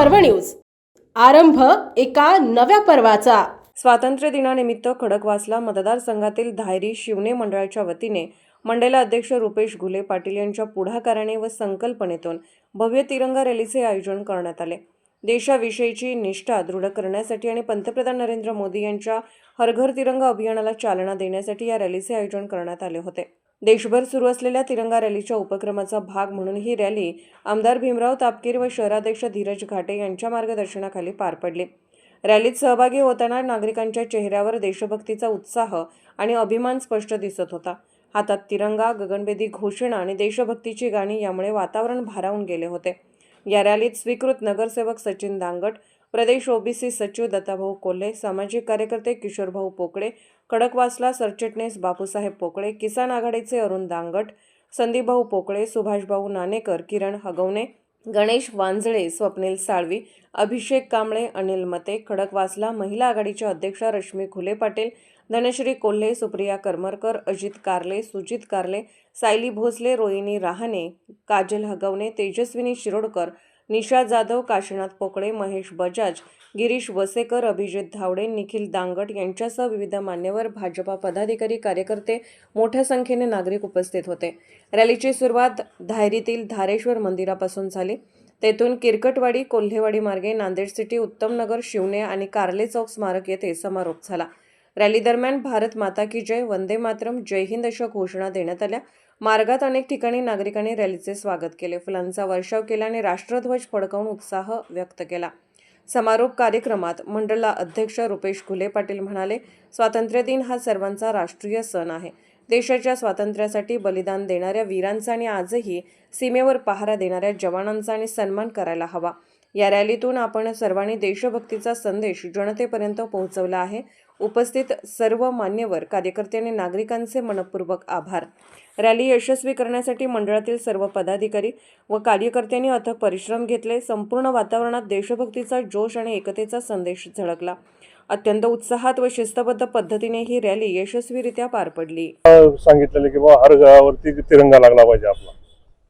पर्व न्यूज. आरंभ एका नव्या पर्वाचा. स्वातंत्र्य दिनानिमित्त खडकवासला मतदारसंघातील धायरी शिवने मंडळाच्या वतीने मंडल अध्यक्ष रुपेश घुले पाटील यांच्या पुढाकाराने व संकल्पनेतून भव्य तिरंगा रॅलीचे आयोजन करण्यात आले. देशाविषयीची निष्ठा दृढ करण्यासाठी आणि पंतप्रधान नरेंद्र मोदी यांच्या हरघर तिरंगा अभियानाला चालना देण्यासाठी या रॅलीचे आयोजन करण्यात आले होते. देशभर सुरू असलेल्या तिरंगा रॅलीच्या उपक्रमाचा भाग म्हणून ही रॅली आमदार भीमराव तापकीर व शहराध्यक्ष धीरज घाटे यांच्या मार्गदर्शनाखाली पार पडली. रॅलीत सहभागी होताना नागरिकांच्या चेहऱ्यावर देशभक्तीचा उत्साह आणि अभिमान स्पष्ट दिसत होता. हातात तिरंगा गगनभेदी घोषणा आणि देशभक्तीची गाणी यामुळे वातावरण भारावून गेले होते. या रॅलीत स्वीकृत नगरसेवक सचिन दांगट प्रदेश ओबीसी सचिव दत्ताभाऊ कोल्हे सामाजिक कार्यकर्ते किशोरभाऊ पोकळे खडकवासला सरचिटणीस बापूसाहेब पोकळे किसान आघाडीचे अरुण दांगट संदीपभाऊ पोकळे सुभाषभाऊ नाणेकर किरण हगवणे गणेश वांजळे स्वप्नील साळवी अभिषेक कांबळे अनिल मते खडकवासला महिला आघाडीच्या अध्यक्षा रश्मी खुले पाटील धनश्री कोल्हे सुप्रिया करमरकर अजित कारले सुजित कारले सायली भोसले रोहिणी रहाणे काजल हगवणे तेजस्विनी शिरोडकर निशा जाधव काशीनाथ पोकळे महेश बजाज गिरीश वसेकर अभिजित धावडे निखिल दांगट यांच्यासह विविध मान्यवर भाजपा पदाधिकारी कार्यकर्ते मोठ्या संख्येने नागरिक उपस्थित होते. रॅलीची सुरुवात धायरीतील धारेश्वर मंदिरापासून झाली. तेथून किरकटवाडी कोल्हेवाडी मार्गे नांदेड सिटी उत्तमनगर शिवने आणि कार्ले चौक स्मारक येथे समारोप झाला. रॅली दरम्यान भारत माता की जय वंदे मातरम जय हिंद अशा घोषणा देण्यात आल्या. मार्गात अनेक ठिकाणी नागरिकांनी रॅलीचे स्वागत केले. फुलांचा वर्षाव केला आणि राष्ट्रध्वज फडकावून उत्साह व्यक्त केला. समारोप कार्यक्रमात मंडळला अध्यक्ष रुपेश घुले पाटील म्हणाले स्वातंत्र्य दिन हा सर्वांचा राष्ट्रीय सण आहे. देशाच्या स्वातंत्र्यासाठी बलिदान देणाऱ्या वीरांचा आणि आजही सीमेवर पहारा देणाऱ्या जवानांचा आणि सन्मान करायला हवा. या रॅलीतून आपण सर्वांनी देशभक्तीचा संदेश जनतेपर्यंत पोहोचवला आहे. उपस्थित सर्व मान्यवर कार्यकर्ते आणि नागरिकांचे मनपूर्वक आभार. रॅली यशस्वी करण्यासाठी मंडळातील सर्व पदाधिकारी व कार्यकर्त्यांनी अथक परिश्रम घेतले. संपूर्ण वातावरणात देशभक्तीचा जोश आणि एकतेचा संदेश झळकला. अत्यंत उत्साहात व शिस्तबद्ध पद्धतीने ही रॅली यशस्वीरित्या पार पडली. सांगितलेलं की बाबा हर घरावरती तिरंगा लागला पाहिजे आपला.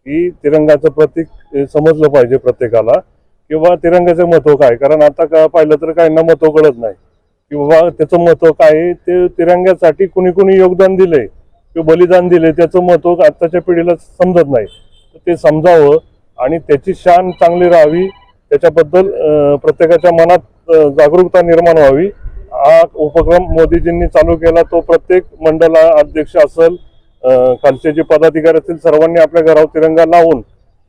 की तिरंगाचं प्रतीक समजलं पाहिजे प्रत्येकाला. किंवा तिरंगाचं महत्त्व काय? कारण आता का पाहिलं तर काहींना महत्त्व कळत नाही. की बाबा त्याचं महत्त्व काय आहे, ते तिरंग्यासाठी कुणी कुणी योगदान दिले किंवा बलिदान दिले त्याचं महत्त्व आत्ताच्या पिढीला समजत नाही. तर ते समजावं आणि त्याची शान चांगली राहावी. त्याच्याबद्दल प्रत्येकाच्या मनात जागरूकता निर्माण व्हावी. हा उपक्रम मोदीजींनी चालू केला. तो प्रत्येक मंडला अध्यक्ष असेल खालचे जे पदाधिकारी असतील सर्वांनी आपल्या घरावर तिरंगा लावून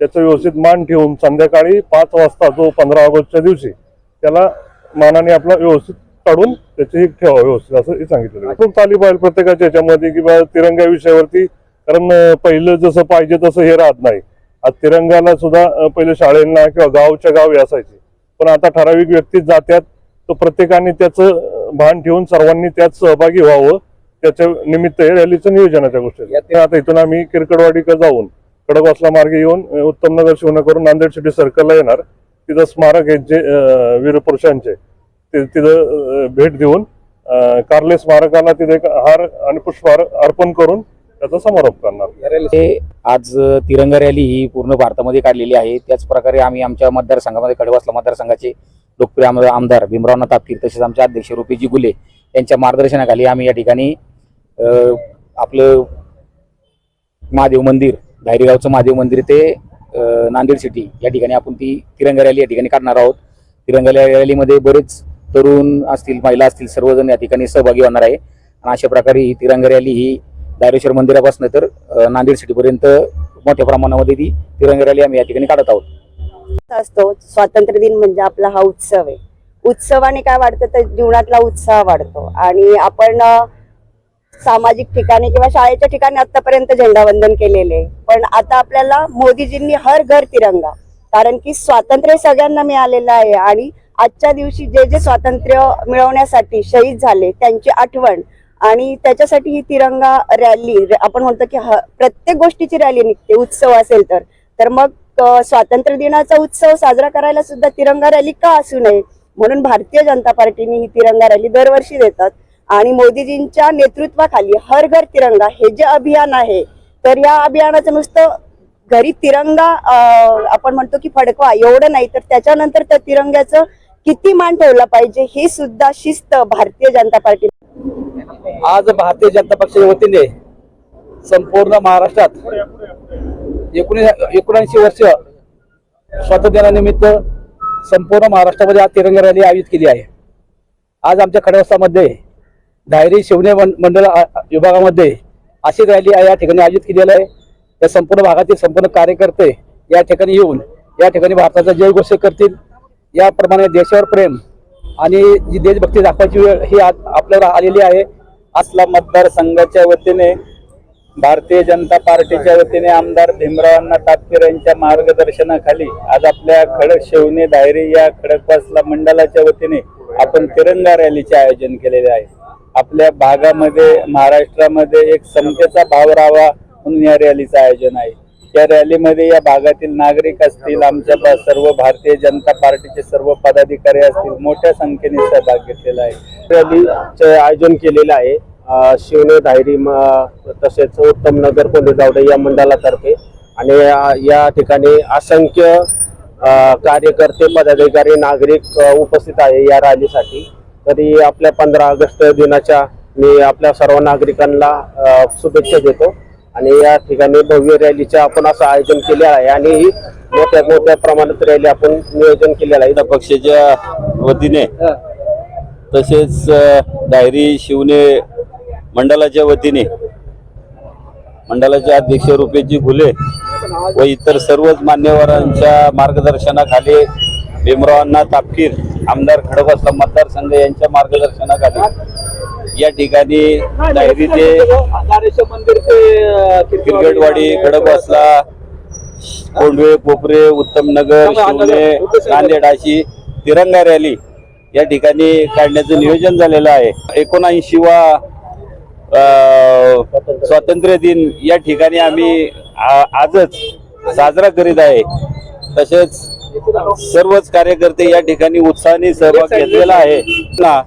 त्याचं व्यवस्थित मान ठेवून संध्याकाळी पाच वाजता जो पंधरा ऑगस्टच्या दिवशी त्याला मानाने आपला व्यवस्थित काढून त्याची ठेवा व्यवस्थित असं हे सांगितलं खूप चाली पाहिजे प्रत्येकाच्या याच्यामध्ये की बा तिरंगा विषयावरती कारण पहिलं जसं पाहिजे तसं हे राहत नाही. आज तिरंगाला सुद्धा पहिले शाळेला किंवा गावच्या गावी असायचे. पण आता ठराविक व्यक्तीच जात्यात तर प्रत्येकाने त्याचं भान ठेवून सर्वांनी त्यात सहभागी व्हावं. त्याच्या निमित्त हे रॅलीचं नियोजनाच्या गोष्टी. आता इथून आम्ही किरकडवाडीकडे जाऊन खडकवासला मार्गे येऊन उत्तम उत्तमनगर शिवना करून नांदेड सिटी सर्कलला येणार. तिथं स्मारक आहेत जे वीरपुरुषांचे. ते तिथं भेट देऊन कार्ले स्मारकाला तिथे एक हार आणि पुष्पहार अर्पण करून त्याचा समारोप करणार. हे आज तिरंगा रॅली ही पूर्ण भारतामध्ये काढलेली आहे. त्याच प्रकारे आम्ही आमच्या मतदारसंघामध्ये खडवासला मतदारसंघाचे लोकप्रिय आमदार भीमरावना तापकीर तसेच आमचे अध्यक्ष रुपेजी गुले यांच्या मार्गदर्शनाखाली आम्ही या ठिकाणी आपलं महादेव मंदिर धायरीगावचं महादेव मंदिर ते नांदेड सिटी या ठिकाणी आपण ती तिरंगा रॅली या ठिकाणी काढणार आहोत. तिरंगा रॅलीमध्ये बरेच तरुण असतील महिला असतील सर्वजण या ठिकाणी सहभागी होणार आहे. आणि अशा प्रकारे ही तिरंगा रॅली ही दारेश्वर मंदिरापासून तर नांदेड सिटीपर्यंत मोठ्या प्रमाणामध्ये ती तिरंगा रॅली आम्ही या ठिकाणी काढत आहोत. असतो. स्वातंत्र्य दिन म्हणजे आपला हा उत्सव आहे. उत्सवाने काय वाढतं तर जीवनातला उत्साह वाढतो. आणि आपण सामाजिक ठिकाणी किंवा शाळेच्या ठिकाणी आतापर्यंत झेंडावंदन केलेले आहे. पण आता आपल्याला मोदीजींनी हर घर तिरंगा कारण की स्वातंत्र्य सगळ्यांना मिळालेलं आहे आणि आजच्या दिवशी जे जे स्वातंत्र्य मिळवण्यासाठी शहीद झाले त्यांची आठवण आणि त्याच्यासाठी ही तिरंगा रॅली आपण म्हणतो की प्रत्येक गोष्टीची रॅली निघते उत्सव असेल तर. तर मग स्वातंत्र्य दिनाचा उत्सव साजरा करायला सुद्धा तिरंगा रॅली का असू नये? म्हणून भारतीय जनता पार्टीने ही तिरंगा रॅली दरवर्षी देतात. आणि मोदीजींच्या नेतृत्वाखाली हर घर तिरंगा हे जे अभियान आहे तर या अभियानाचं नुसतं घरी तिरंगा आपण म्हणतो की फडकवा एवढं नाही. तर त्याच्यानंतर त्या तिरंग्याचं किती मान ठेवला पाहिजे ही सुद्धा शिस्त भारतीय जनता पार्टी आज भारतीय जनता पक्षाच्या वतीने संपूर्ण महाराष्ट्रात एकोणीस एकोणऐंशी वर्ष स्वातंत्र्यानिमित्त संपूर्ण महाराष्ट्रामध्ये आज तिरंगा रॅली आयोजित केली आहे. आज आमच्या खडवस्तामध्ये धायरी शिवने मंडळ विभागामध्ये अशी रॅली या ठिकाणी आयोजित केलेली आहे. या संपूर्ण भागातील संपूर्ण कार्यकर्ते या ठिकाणी येऊन या ठिकाणी भारताचा जय घोषित करतील. याप्रमाणे देशावर प्रेम आणि जी देशभक्ती दाखवायची वेळ ही आज आपल्यावर आलेली आहे. असला मतदारसंघाच्या वतीने भारतीय जनता पार्टीच्या वतीने आमदार भीमरावांना तापकीर यांच्या मार्गदर्शनाखाली आज आपल्या खडक शिवने डायरी या खडकवासला मंडळाच्या वतीने आपण तिरंगा रॅलीचे आयोजन केलेले आहे. आपल्या भागामध्ये महाराष्ट्रामध्ये एक समतेचा भाव राहावा म्हणून या रॅलीचं आयोजन आहे. या रॅलीमध्ये या भागातील नागरिक असतील आमच्या सर्व भारतीय जनता पार्टीचे सर्व पदाधिकारी असतील मोठ्या संख्येने सहभाग घेतलेला आहे. रॅलीचं आयोजन केलेलं आहे. शिवने धायरी म- तसेच उत्तम नगर पोलीस या मंडळातर्फे. आणि या- ठिकाणी असंख्य कार्यकर्ते पदाधिकारी नागरिक उपस्थित आहे या रॅलीसाठी. तरी आपल्या पंधरा ऑगस्ट दिनाच्या मी आपल्या सर्व नागरिकांना शुभेच्छा देतो. आणि या ठिकाणी भव्य रॅलीचे आपण असं आयोजन केले आहे. आणि ही मोठ्या मोठ्या प्रमाणात रॅली आपण नियोजन केलेलं आहे. पक्षाच्या वतीने तसेच अ, दायरी शिवणे मंडळाच्या वतीने मंडळाचे अध्यक्ष रुपेशजी घुले व इतर सर्वच मान्यवरांच्या मार्गदर्शनाखाली भीमरावांना तापकीर आमदार खडकवासला मतदारसंघ यांच्या मार्गदर्शनाखाली या ठिकाणी डायरी ते क्रिकेटवाडी खडकवासला कोंडवे कोपरे उत्तम नगर शिवणे नांदेड अशी तिरंगा रॅली या ठिकाणी काढण्याचं नियोजन झालेलं आहे. एकोणऐंशी वा स्वातंत्र्य दिन या ठिकाणी आम्ही आजच साजरा करीत आहे. तसेच सर्वच कार्यकर्ते या ठिकाणी उत्साहाने सहभाग घेतलेला आहे. ना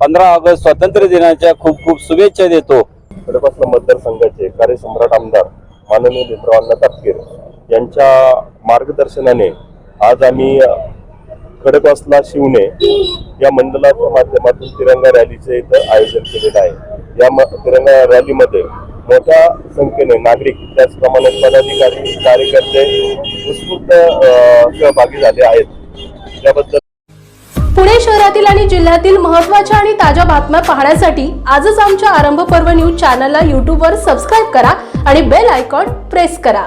पंधरा ऑगस्ट स्वातंत्र्य दिनाच्या खूप खूप शुभेच्छा देतो. खडकवासला मतदारसंघाचे कार्यसम्राट आमदार माननीय भीमरावांना तापकीर यांच्या मार्गदर्शनाने आज आम्ही खडकवासला शिवणे या मंडळाच्या माध्यमातून तिरंगा रॅलीचे इथं आयोजन केलेलं आहे. या म- तिरंगा रॅलीमध्ये मोठ्या संख्येने नागरिक त्याचप्रमाणे पदाधिकारी कार्यकर्ते उत्स्फूर्त सहभागी झाले आहेत. त्याबद्दल पुणे शहरातील आणि जिल्ह्यातील महत्त्वाच्या आणि ताज्या बातम्या पाहण्यासाठी आजच आमच्या आरंभ पर्व न्यूज चॅनलला यूट्यूबवर सबस्क्राईब करा आणि बेल आयकॉन प्रेस करा.